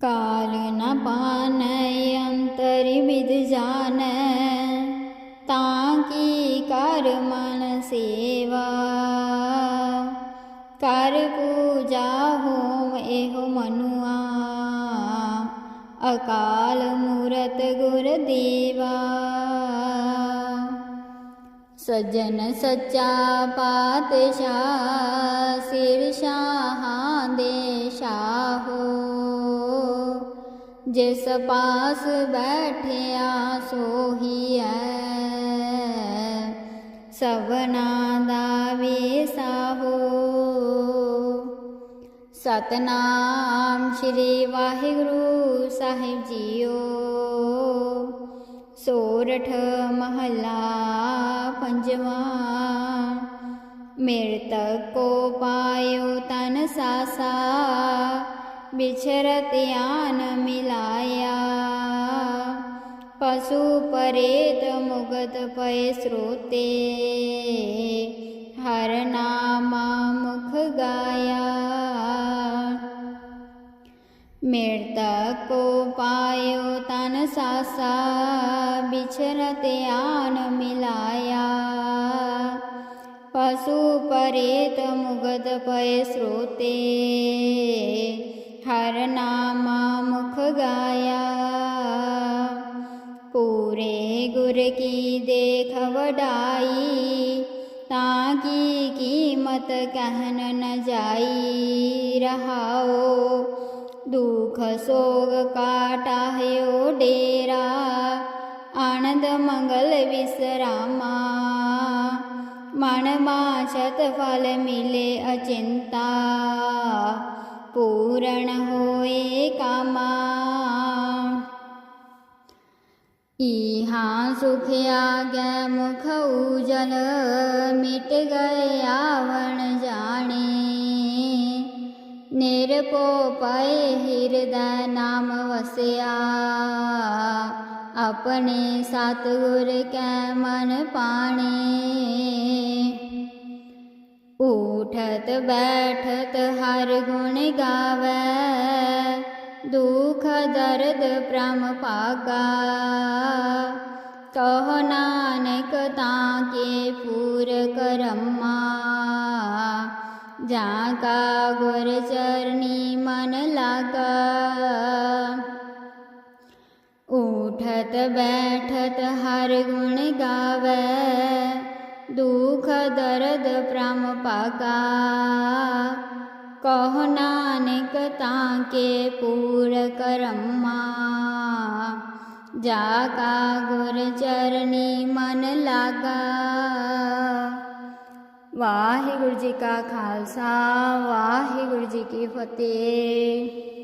ਕਾਲ ਨ ਪਾਨੈ, ਅੰਤਰ ਵਿਦ ਜਾਣੈ ਤਾਂ ਕੀ ਕਰ ਮਨ ਸੇਵਾ? ਕਰ ਪੂਜਾ ਹੋਮ ਇਹੋ ਮਨੁਆ। ਅਕਾਲ ਮੂਰਤ ਗੁਰ ਸਜਣ ਸੱਚਾ ਪਾਤਸ਼ਾਹ, ਸਿਰ ਸ਼ਾਹਾਂ ਦੇ ਸ਼ਾਹੋ ਜਿਸ ਪਾਸ ਬੈਠਿਆ ਸੋਹੀਐ ਸਭਨਾ ਦਾ ਵੇਸਾਹੋ ਸਤਨਾਮ ਸ਼੍ਰੀ ਵਾਹਿਗੁਰੂ ਸਾਹਿਬ ਜੀਓ। ਸੋਰਠ ਮਹੱਲਾ ਪੰਜਵਾਂ। ਮਿਰਤਕ ਕੋ ਪਾਇਓ ਤਨ ਸਾਸਾ। ਵਿਛਰਤ ਆਨ ਮਿਲਾਇਆ। ਪਸ਼ੂ ਪਰੇਤ ਮੁਗਤ ਪਏ ਸਰੋਤੇ। ਹਰ ਨਾਮਾ ਮੁਖ ਗਾਇਆ। ਮਿਰਤਕ ਕੋ ਪਾਇਓ ਤਨ ਸਾਸਾ। ਵਿਛਰਤ ਆਨ ਮਿਲਾਇਆ। ਪਸ਼ੂ ਪਰੇਤ ਮੁਗਤ ਪਏ ਸਰੋਤੇ। ਹਰ ਨਾਮਾ ਮੁਖ ਗਾਇਆ। ਪੂਰੇ ਗੁਰ ਕੀ ਦੇਖ ਵਡਾਈ, ਤਾਂ ਕੀ ਕੀਮਤ ਕਹਿਨ ਨ ਜਾਈ ਰਹਾਓ ਦੁਖ ਸੋਗ ਕਾਟਾਹਿਓ ਡੇਰਾ, ਆਨੰਦ ਮੰਗਲ ਵਿਸਰਾਮਾ। ਮਨ ਮਾ ਛਤ ਫਲ ਮਿਲੇ ਅਚਿੰਤਾ। ਪੂਰਨ ਹੋਏ ਕਾਮਾ। ਇਹਾਂ ਸੁਖ ਆਗੈ ਮੁਖ ਉਜਲ ਮਿਟ ਗਏ ਆਵਣ ਜਾਣੇ। ਨਿਰਪੋ ਪਏ ਹਿਰਦੈ ਨਾਮ ਵਸਿਆ। ਆਪਣੇ ਸਤਿਗੁਰ ਕੈ ਮਨ ਪਾਣੇ। ਉਠਤ ਬੈਠਤ ਹਰ ਗੁਣ ਗਾਵੈ, ਦੁਖ ਦਰਦ ਪ੍ਰਮ ਭਾਗਾ। ਕਹੋ ਨਾਨਕ ਤਾਂ ਕੇ ਪੂਰ ਕਰਮਾ ਜਾਂ ਕਾ ਗੁਰ ਚਰਨੀ ਮਨ ਲਾਗਾ। ਉਠਤ ਬੈਠਤ ਹਰ ਗੁਣ ਗਾਵੈ, ਦੁਖ ਦਰਦ ਪ੍ਰਮ ਭਾਗਾ। ਕਹੋ ਨਾਨਕ ਤਾਂ ਕੇ ਪੂਰ ਕਰਮਾ ਜਾ ਕਾ ਗੁਰ ਚਰਨੀ ਮਨ ਲਾਗਾ। ਵਾਹਿਗੁਰੂ ਜੀ ਕਾ ਖਾਲਸਾ, ਵਾਹਿਗੁਰੂ ਜੀ ਕੀ ਫਤਿਹ।